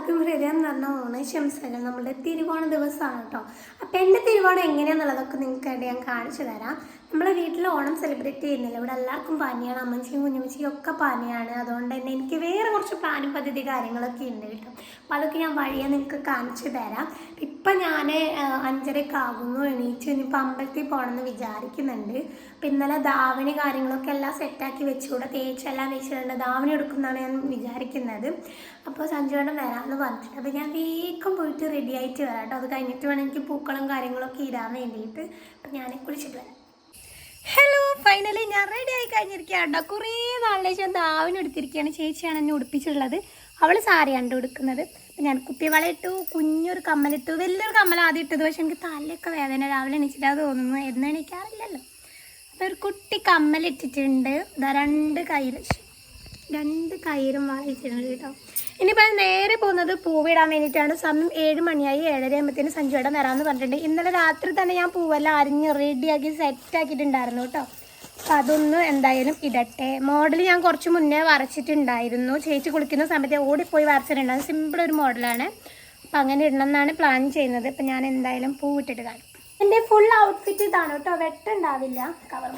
എല്ലാവർക്കും ഹൃദയം നിറഞ്ഞ ഓണശംസകൾ നമ്മുടെ തിരുവോണ ദിവസമാണ് കേട്ടോ. അപ്പം എന്റെ തിരുവോണം എങ്ങനെയാണെന്നുള്ളതൊക്കെ നിങ്ങൾക്ക് ഞാൻ കാണിച്ചു തരാം. നമ്മളെ വീട്ടിൽ ഓണം സെലിബ്രേറ്റ് ചെയ്യുന്നില്ല. ഇവിടെ എല്ലാവർക്കും പനിയാണ്. അമ്മച്ചിയും കുഞ്ഞമ്മച്ചിയും ഒക്കെ പനിയാണ്. അതുകൊണ്ട് തന്നെ എനിക്ക് വേറെ കുറച്ച് പ്ലാനും പദ്ധതി കാര്യങ്ങളൊക്കെ ഉണ്ട് കേട്ടോ. അപ്പോൾ അതൊക്കെ ഞാൻ വഴിയെ നിങ്ങൾക്ക് കാണിച്ചു തരാം. ഇപ്പം ഞാൻ അഞ്ചരയ്ക്ക് ആകുന്നു എണീച്ച് ഇനിയിപ്പോൾ അമ്പലത്തിൽ പോകണമെന്ന് വിചാരിക്കുന്നുണ്ട്. അപ്പം ഇന്നലെ ധാവണി കാര്യങ്ങളൊക്കെ എല്ലാം സെറ്റാക്കി വെച്ചുകൂടെ? തേച്ചെല്ലാം വെച്ചിട്ടുണ്ട്. ധാവണി എടുക്കുന്നതാണ് ഞാൻ വിചാരിക്കുന്നത്. അപ്പോൾ സഞ്ജുവേട്ടൻ വരാമെന്ന് പറഞ്ഞിട്ടുണ്ട്. അപ്പോൾ ഞാൻ വേഗം പോയിട്ട് റെഡി ആയിട്ട് വരാം കേട്ടോ. അത് കഴിഞ്ഞിട്ട് വേണം എനിക്ക് പൂക്കളും കാര്യങ്ങളൊക്കെ ഇടാൻ വേണ്ടിയിട്ട്. അപ്പം ഞാൻ കുളിച്ചിട്ട് വരാം. ഹലോ ഫൈനലി ഞാൻ റെഡി ആയി കഴിഞ്ഞിരിക്കുകയാണ്. കേട്ടോ കുറേ നാളിലെ ഞാൻ ദാവിന് എടുത്തിരിക്കുകയാണ്. ചേച്ചിയാണ് എന്നെ ഉടുപ്പിച്ചിട്ടുള്ളത്. അവൾ സാരിയാണ് ഉടുക്കുന്നത്. അപ്പം ഞാൻ കുപ്പിവള ഇട്ടു കുഞ്ഞൊരു കമ്മലിട്ടു വലിയൊരു കമ്മൽ ആദ്യം ഇട്ടത്. പക്ഷെ എനിക്ക് തലയൊക്കെ വേദന. രാവിലെ എണീച്ചിട്ടാ തോന്നുന്നു. എന്ന് എണീക്കാറില്ലല്ലോ അപ്പോൾ ഒരു കുട്ടി കമ്മലിട്ടിട്ടുണ്ട് രണ്ട് കയ്യിൽ രണ്ട് കയ്യിലും വായിച്ചിട്ടുണ്ട് കേട്ടോ. ഇനിയിപ്പോൾ നേരെ പോകുന്നത് പൂവിടാൻ വേണ്ടിയിട്ടാണ്. സമയം ഏഴ് മണിയായി. ഏഴര ആകുമ്പോഴത്തേന് സഞ്ജുവേടം വരാമെന്ന് പറഞ്ഞിട്ടുണ്ട്. ഇന്നലെ രാത്രി തന്നെ ഞാൻ പൂവെല്ലാം അരിഞ്ഞ് റെഡിയാക്കി സെറ്റാക്കിയിട്ടുണ്ടായിരുന്നു കേട്ടോ. അപ്പം അതൊന്ന് എന്തായാലും ഇടട്ടെ. മോഡൽ ഞാൻ കുറച്ച് മുന്നേ വരച്ചിട്ടുണ്ടായിരുന്നു. ചേച്ചി കുളിക്കുന്ന സമയത്ത് ഓടിപ്പോയി വരച്ചിട്ടുണ്ടായിരുന്നു സിമ്പിൾ ഒരു മോഡലാണ് അപ്പം അങ്ങനെ ഇടണം എന്നാണ് പ്ലാൻ ചെയ്യുന്നത്. ഇപ്പം ഞാൻ എന്തായാലും പൂവിട്ടിട്ട് കാണും എന്റെ ഫുൾ ഔട്ട്ഫിറ്റ് ഇതാണ് കേട്ടോ. വെട്ടുണ്ടാവില്ല കവർ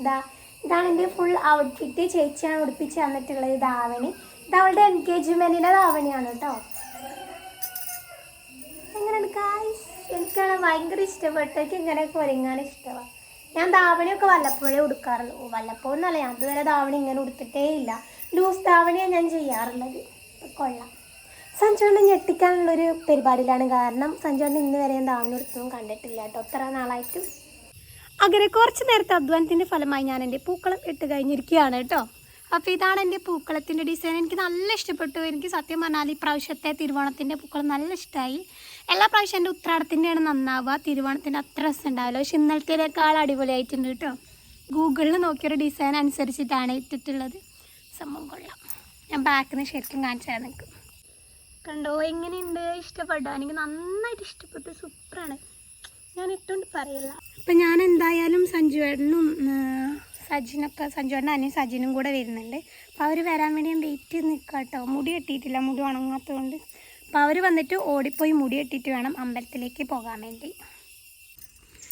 ഇതാ. ഇതാണ് എന്റെ ഫുൾ ഔട്ട്ഫിറ്റ് ചേച്ചിയാണ് ഉടുപ്പിച്ച് തന്നിട്ടുള്ളത്. ധാവണി ഇത് അവളുടെ എൻഗേജ്മെന്റിന്റെ ധാവണിയാണ് കേട്ടോ. എനിക്കാണ് ഭയങ്കര ഇഷ്ടപ്പെട്ട എനിക്ക് ഇങ്ങനെയൊക്കെ ഒരുങ്ങാൻ ഇഷ്ടമാണ് ഞാൻ ധാവണിയൊക്കെ വല്ലപ്പോഴേ ഉടുക്കാറുള്ളൂ. വല്ലപ്പോഴും എന്നല്ല ഞാൻ അതുവരെ ധാവണി ഇങ്ങനെ ഉടുത്തിട്ടേ ഇല്ല. ലൂസ് ധാവണിയാണ് ഞാൻ ചെയ്യാറുള്ളത്. കൊള്ളാം. സഞ്ജുവിനെ ഞെട്ടിക്കാനുള്ളൊരു പരിപാടിയിലാണ് കാരണം സഞ്ജുവണ്ണൻ ഇന്ന് വരെ ധാവണി ഉടുത്തൊന്നും കണ്ടിട്ടില്ല കേട്ടോ. എത്ര നാളായിട്ടും. അങ്ങനെ കുറച്ച് നേരത്തെ അധ്വാനത്തിന്റെ ഫലമായി ഞാൻ എന്റെ പൂക്കളം ഇട്ട് കഴിഞ്ഞിരിക്കുകയാണ് കേട്ടോ. അപ്പോൾ ഇതാണ് എന്റെ പൂക്കളത്തിന്റെ ഡിസൈൻ. എനിക്ക് നല്ല ഇഷ്ടപ്പെട്ടു. എനിക്ക് സത്യം പറഞ്ഞാൽ ഈ പ്രാവശ്യത്തെ തിരുവോണത്തിന്റെ പൂക്കളം നല്ല ഇഷ്ടമായി. എല്ലാ പ്രാവശ്യം എന്റെ ഉത്രാടത്തിന്റെയാണ് നന്നാവുക. തിരുവോണത്തിന്റെ അത്ര രസം ഉണ്ടാവില്ല. പക്ഷെ ഇന്നലത്തേക്കാൾ അടിപൊളിയായിട്ടുണ്ട് കേട്ടോ. ഗൂഗിളിൽ നോക്കിയൊരു ഡിസൈൻ അനുസരിച്ചിട്ടാണ് ഇട്ടിട്ടുള്ളത്. സംഭവം കൊള്ളാം. ഞാൻ ബാക്കിൽ നിന്ന് ശരിക്കും കാണിച്ചാൽ നിങ്ങൾക്ക് കണ്ടോ എങ്ങനെയുണ്ട്? ഇഷ്ടപ്പെട്ടോ? എനിക്ക് നന്നായിട്ട് ഇഷ്ടപ്പെട്ടു. സൂപ്പറാണ്. ഞാൻ ഇട്ടുകൊണ്ട് പറയില്ല. അപ്പം ഞാൻ എന്തായാലും സഞ്ജുവേട്ടനും സജിനൊക്കെ സഞ്ജുവേട്ടനും അനിയും സജിനും കൂടെ വരുന്നുണ്ട്. അപ്പോൾ അവർ വരാൻ വേണ്ടി ഞാൻ വെയിറ്റ് ചെയ്ത് നിൽക്കാം കേട്ടോ മുടി കെട്ടിയിട്ടില്ല. മുടി ഉണങ്ങാത്തതുകൊണ്ട്. അപ്പോൾ അവർ വന്നിട്ട് ഓടിപ്പോയി മുടി കെട്ടിയിട്ട് വേണം അമ്പലത്തിലേക്ക് പോകാൻ വേണ്ടി.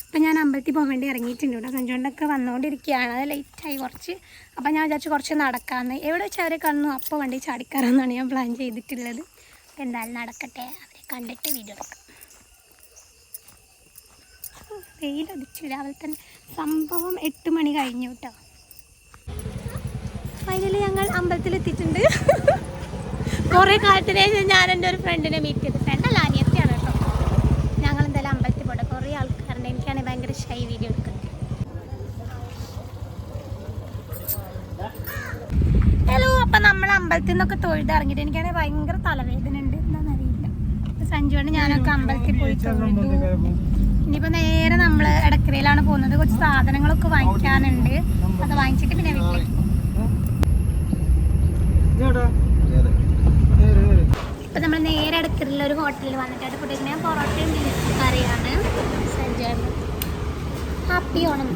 അപ്പം ഞാൻ അമ്പലത്തിൽ പോകാൻ വേണ്ടി ഇറങ്ങിയിട്ടുണ്ട് കേട്ടോ. സഞ്ജുവേട്ടനൊക്കെ വന്നുകൊണ്ടിരിക്കുകയാണ്. അത് ലേറ്റായി കുറച്ച്. അപ്പോൾ ഞാൻ വിചാരിച്ചു കുറച്ച് നടക്കാമെന്ന്. എവിടെ വെച്ച് അവരെ കാണുന്നു? അപ്പോൾ വണ്ടി ചാടിക്കയറാമെന്നാണ് ഞാൻ പ്ലാൻ ചെയ്തിട്ടുള്ളത്. എന്തായാലും നടക്കട്ടെ. അവരെ കണ്ടിട്ട് വീഡിയോ എടുക്കാം. വെയിലൊതിച്ചു രാവിലെ തന്നെ സംഭവം എട്ട് മണി കഴിഞ്ഞു കേട്ടോ. ഫൈനലി ഞങ്ങൾ അമ്പലത്തിലെത്തിയിട്ടുണ്ട് കുറേ കാലത്തിന് ശേഷം ഞാൻ എന്റെ ഒരു ഫ്രണ്ടിനെ മീറ്റ് ചെയ്തു. ഫ്രണ്ടല്ല അനിയത്തിയാണ് കേട്ടോ. ഞങ്ങൾ എന്തായാലും അമ്പലത്തിൽ പോട്ടെ കുറേ ആൾക്കാരുണ്ട്. എനിക്കാണെങ്കിൽ ഭയങ്കര ഷൈ വീഡിയോ എടുക്കുന്നത്. ഹലോ അപ്പം നമ്മൾ അമ്പലത്തിൽ നിന്നൊക്കെ തൊഴുതിറങ്ങിയിട്ട് എനിക്കാണെങ്കിൽ ഭയങ്കര തലവേദന ഉണ്ട് എന്താണെന്നറിയില്ല ആണ് ഞാനൊക്കെ അമ്പലത്തിൽ പോയി തൊഴുതു. ഇനിയിപ്പോൾ നേരെ നമ്മൾ ഇടക്കരയിലാണ് പോകുന്നത്. കുറച്ച് സാധനങ്ങളൊക്കെ വാങ്ങിക്കാനുണ്ട്. അത് വാങ്ങിച്ചിട്ട് പിന്നെ വീട്ടിലേക്ക് പോകും. ഇപ്പം നമ്മൾ നേരെ ഇടക്കരയിലെ ഒരു ഹോട്ടലിൽ വന്നിട്ട് ഫുഡ് ഞാൻ പൊറോട്ടയും ബീഫ് കറിയാണ് ഹാപ്പി ഓണം.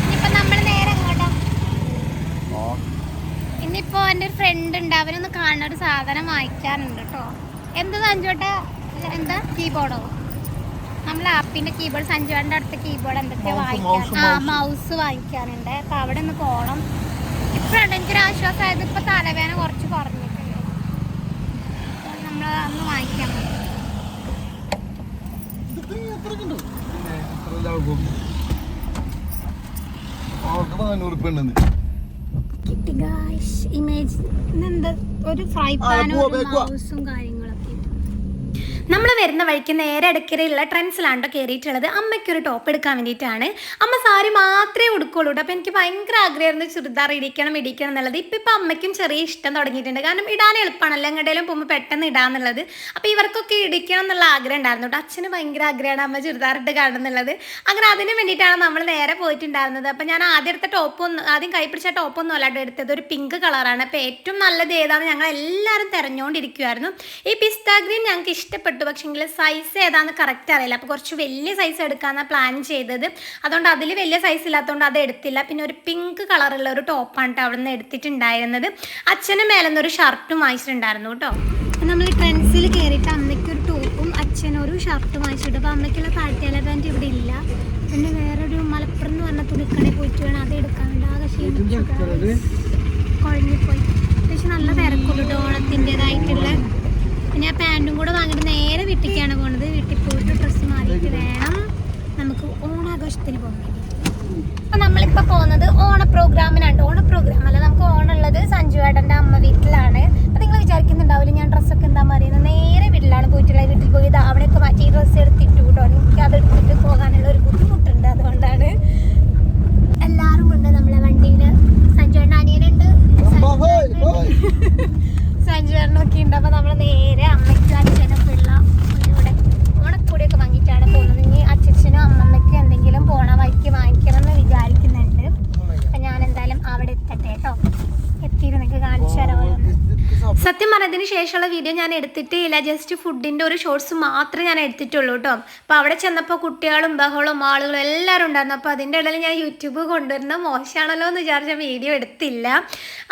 ഇനിയിപ്പോൾ നമ്മൾ നേരെ എങ്ങോട്ടാ ഇന്നിപ്പോ എന്റെ ഒരു ഫ്രണ്ട് ഉണ്ട്. അവരൊന്ന് കാണുന്ന ഒരു സാധനം വാങ്ങിക്കാനുണ്ട് കേട്ടോ എന്ത് സഞ്ജുവേട്ട എന്താ? കീബോർഡോ നമ്മൾ ആപ്പിന്റെ കീബോർഡ് സഞ്ജുവേട്ടന്റെ അടുത്ത കീബോർഡ് എന്തൊക്കെ വാങ്ങിക്കാൻ ആ മൗസ് വാങ്ങിക്കാനുണ്ട് അപ്പൊ അവിടെ ഒന്ന് പോണം. ഇപ്പോഴാണ് എനിക്കൊരു ആശ്വാസമായത് ഇപ്പൊ തലവേദന കുറച്ച് കുറഞ്ഞിട്ടുണ്ട്. നമ്മൾ അന്ന് വാങ്ങിക്കാൻ മതി കിട്ടി ഗായ്സ് ഇമേജ് എന്താ ഒരു ഫ്രൈ പാനും മൗസും കാര്യങ്ങളൊക്കെ നമ്മൾ വരുന്ന വഴിക്ക് നേരെ ഇടയ്ക്കരയിലുള്ള ട്രെൻഡ്സിലാണ്ടോ കയറിയിട്ടുള്ളത് അമ്മയ്ക്കൊരു ടോപ്പ് എടുക്കാൻ വേണ്ടിയിട്ടാണ്. അമ്മ സാരി മാത്രമേ ഉടുക്കുള്ളൂ കേട്ടോ അപ്പോൾ എനിക്ക് ഭയങ്കര ആഗ്രഹമായിരുന്നു ചുരിദാർ ഇടിക്കണം ഇടിക്കണം എന്നുള്ളത്. ഇപ്പം ഇപ്പം അമ്മയ്ക്കും ചെറിയ ഇഷ്ടം തുടങ്ങിയിട്ടുണ്ട്. കാരണം ഇടാൻ എളുപ്പമാണല്ലോ. എങ്ങോട്ടേലും പോകുമ്പോൾ പെട്ടെന്ന് ഇടാന്നുള്ളത് അപ്പോൾ ഇവർക്കൊക്കെ ഇടിക്കണം എന്നുള്ള ആഗ്രഹം ഉണ്ടായിരുന്നു കേട്ടോ അച്ഛന് ഭയങ്കര ആഗ്രഹമാണ് അമ്മ കാണണം എന്നുള്ളത്. അങ്ങനെ അതിന് വേണ്ടിയിട്ടാണ് നമ്മൾ നേരെ പോയിട്ടുണ്ടായിരുന്നത്. അപ്പോൾ ഞാൻ ആദ്യം എടുത്ത ടോപ്പ് ഒന്ന് ആദ്യം കൈപ്പിടിച്ച പിടിച്ച ടോപ്പ് ഒന്നും അല്ലാണ്ട് എടുത്തത്. ഒരു പിങ്ക് കളറാണ് അപ്പോൾ ഏറ്റവും നല്ലത് ഏതാണെന്ന് ഞങ്ങൾ എല്ലാവരും തിരഞ്ഞുകൊണ്ടിരിക്കുമായിരുന്നു ഈ പിസ്താഗ്രീൻ ഞങ്ങൾക്ക് ഇഷ്ടപ്പെട്ടു ഇഷ്ടപ്പെട്ടു പക്ഷെങ്കിൽ സൈസ് ഏതാണെന്ന് കറക്റ്റ് അറിയില്ല. അപ്പോൾ കുറച്ച് വലിയ സൈസ് എടുക്കാമെന്നാണ് പ്ലാൻ ചെയ്തത്. അതുകൊണ്ട് അതിൽ വലിയ സൈസ് ഇല്ലാത്തതുകൊണ്ട് അത് എടുത്തില്ല. പിന്നെ ഒരു പിങ്ക് കളറുള്ള ഒരു ടോപ്പാണ് കേട്ടോ അവിടെ നിന്ന് എടുത്തിട്ടുണ്ടായിരുന്നത്. അച്ഛന് മേലെ നിന്ന് ഒരു ഷർട്ടും വാങ്ങിച്ചിട്ടുണ്ടായിരുന്നു കേട്ടോ നമ്മൾ ട്രെൻഡ്സിൽ കയറിയിട്ട് അമ്മയ്ക്ക് ഒരു ടോപ്പും അച്ഛനൊരു ഷർട്ടും വാങ്ങിച്ചിട്ട് അപ്പോൾ അമ്മയ്ക്കുള്ള പാർട്ടി പാന്റ് ഇവിടെ ഇല്ല. പിന്നെ വേറൊരു മലപ്പുറം എന്ന് പറഞ്ഞ തുണിക്കടയിൽ പോയിട്ട് വേണം. അത് എടുക്കാൻ വേണ്ടി ആകെ ക്ഷീണിച്ചു കുഴഞ്ഞിപ്പോയി പക്ഷെ നല്ല തിരക്കുള്ളൂ ഓണത്തിന്റെതായിട്ടുള്ള പിന്നെ പാന്റും കൂടെ വാങ്ങിയിട്ട് നേരെ വീട്ടിലേക്കാണ് പോണത്. വീട്ടിൽ പോയിട്ട് ഡ്രസ്സ് മാറിയിട്ട് വേണം നമുക്ക് ഓണാഘോഷത്തിന് പോകാൻ വേണ്ടി. അപ്പം നമ്മളിപ്പോൾ പോകുന്നത് ഓണ പ്രോഗ്രാമിനാണ് ഓണ പ്രോഗ്രാം അല്ല നമുക്ക് ഓണമുള്ളത് സഞ്ജുവേട്ടന്റെ അമ്മ വീട്ടിലാണ് അപ്പം നിങ്ങൾ വിചാരിക്കുന്നുണ്ടാവില്ല ഞാൻ ഡ്രസ്സൊക്കെ എന്താ പറയുന്നത് നേരെ വീട്ടിലാണ് പോയിട്ടുള്ളത് വീട്ടിൽ പോയി ഇതാ അവിടെയൊക്കെ മാറ്റി ഈ ഡ്രസ്സ് എടുത്തിട്ടു കേട്ടോ എനിക്ക് അത് എടുത്തിട്ട് പോകാനുള്ള ഒരു ബുദ്ധിമുട്ടുണ്ട് അതുകൊണ്ടാണ് എല്ലാവരും ഉണ്ട് നമ്മളെ വണ്ടിയിൽ സഞ്ജുവേട്ടൻ അനിയനുണ്ട് സഞ്ജുവേട്ടനൊക്കെ ഉണ്ട് അപ്പോൾ നമ്മൾ നേരെ അമ്മയ്ക്കും അച്ഛനൊക്കെ ഉള്ള ഇവിടെ ഓണക്കൂടിയൊക്കെ വാങ്ങിയിട്ടാണ് പോകുന്നത് ഇനി അച്ഛനും അമ്മമ്മയ്ക്കും എന്തെങ്കിലും പോണ വഴിക്ക് വാങ്ങിക്കണം എന്ന് വിചാരിക്കുന്നുണ്ട് അപ്പം ഞാൻ എന്തായാലും അവിടെ എത്തട്ടെ കേട്ടോ എത്തിയിട്ട് നിങ്ങൾക്ക് കാണിച്ചു തരാം ഓരോന്ന്. സത്യം പറഞ്ഞതിന് ശേഷമുള്ള വീഡിയോ ഞാൻ എടുത്തിട്ടേ ഇല്ല ജസ്റ്റ് ഫുഡിന്റെ ഒരു ഷോർട്സ് മാത്രമേ ഞാൻ എടുത്തിട്ടുള്ളൂ കേട്ടോ അപ്പോൾ അവിടെ ചെന്നപ്പോൾ കുട്ടികളും ബഹളവും ആളുകളും എല്ലാവരും ഉണ്ടായിരുന്നു. അപ്പോൾ അതിന്റെ ഇടയിൽ ഞാൻ യൂട്യൂബ് കൊണ്ടുവരുന്ന മോശമാണല്ലോ എന്ന് വിചാരിച്ച വീഡിയോ എടുത്തില്ല.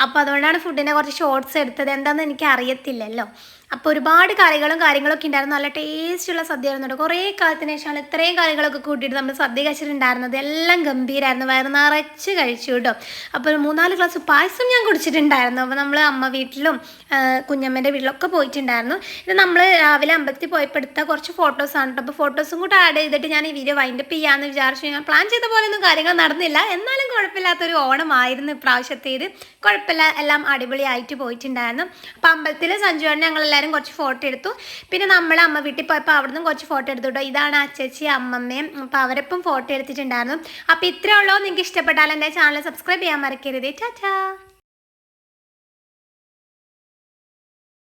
അപ്പോൾ അതുകൊണ്ടാണ് ഫുഡിനെ കുറച്ച് ഷോർട്സ് എടുത്തത്. എന്താണെന്ന് എനിക്ക് അറിയത്തില്ലല്ലോ അപ്പോൾ ഒരുപാട് കറികളും കാര്യങ്ങളൊക്കെ ഉണ്ടായിരുന്നു. നല്ല ടേസ്റ്റുള്ള സദ്യ ആയിരുന്നു കുറേ കാലത്തിന് ശേഷമാണ് ഇത്രയും കറികളൊക്കെ കൂട്ടിയിട്ട് നമ്മൾ സദ്യ കഴിച്ചിട്ടുണ്ടായിരുന്നത്. എല്ലാം ഗംഭീരമായിരുന്നു വയറ് നിറച്ച് കഴിച്ചു കേട്ടോ. അപ്പോൾ ഒരു മൂന്നാൽ ഗ്ലാസ് പായസം ഞാൻ കുടിച്ചിട്ടുണ്ടായിരുന്നു. അപ്പോൾ നമ്മൾ അമ്മ വീട്ടിലും കുഞ്ഞമ്മേന്റെ വീട്ടിലൊക്കെ പോയിട്ടുണ്ടായിരുന്നു. ഇത് നമ്മൾ രാവിലെ അമ്പലത്തിൽ പോയപ്പോൾ എടുത്ത കുറച്ച് ഫോട്ടോസാണ് കേട്ടോ. അപ്പോൾ ഫോട്ടോസും കൂടെ ആഡ് ചെയ്തിട്ട് ഞാൻ ഈ വീഡിയോ വൈൻഡപ്പ് ചെയ്യാമെന്ന് വിചാരിച്ചു. ഞാൻ പ്ലാൻ ചെയ്ത പോലെയൊന്നും കാര്യങ്ങൾ നടന്നില്ല. എന്നാലും കുഴപ്പമില്ലാത്തൊരു ഓണമായിരുന്നു ഇപ്രാവശ്യത്തേത്. കുഴപ്പമില്ല. എല്ലാം അടിപൊളിയായിട്ട് പോയിട്ടുണ്ടായിരുന്നു. അപ്പോൾ അമ്പലത്തിൽ സഞ്ജുവാണ് ഞങ്ങൾ എല്ലാവരും കുറച്ച് ഫോട്ടോ എടുത്തു. പിന്നെ നമ്മൾ അമ്മ വീട്ടിൽ പോയപ്പോൾ അവിടുന്ന് കുറച്ച് ഫോട്ടോ എടുത്തു കേട്ടോ ഇതാണ് അച്ചച്ചി അമ്മമ്മയും അപ്പോൾ അവരൊപ്പം ഫോട്ടോ എടുത്തിട്ടുണ്ടായിരുന്നു. അപ്പോൾ ഇത്രയുള്ളൂ നിങ്ങൾക്ക് ഇഷ്ടപ്പെട്ടാൽ എന്റെ ചാനൽ സബ്സ്ക്രൈബ് ചെയ്യാൻ മറക്കരുത്. ചാച്ചാ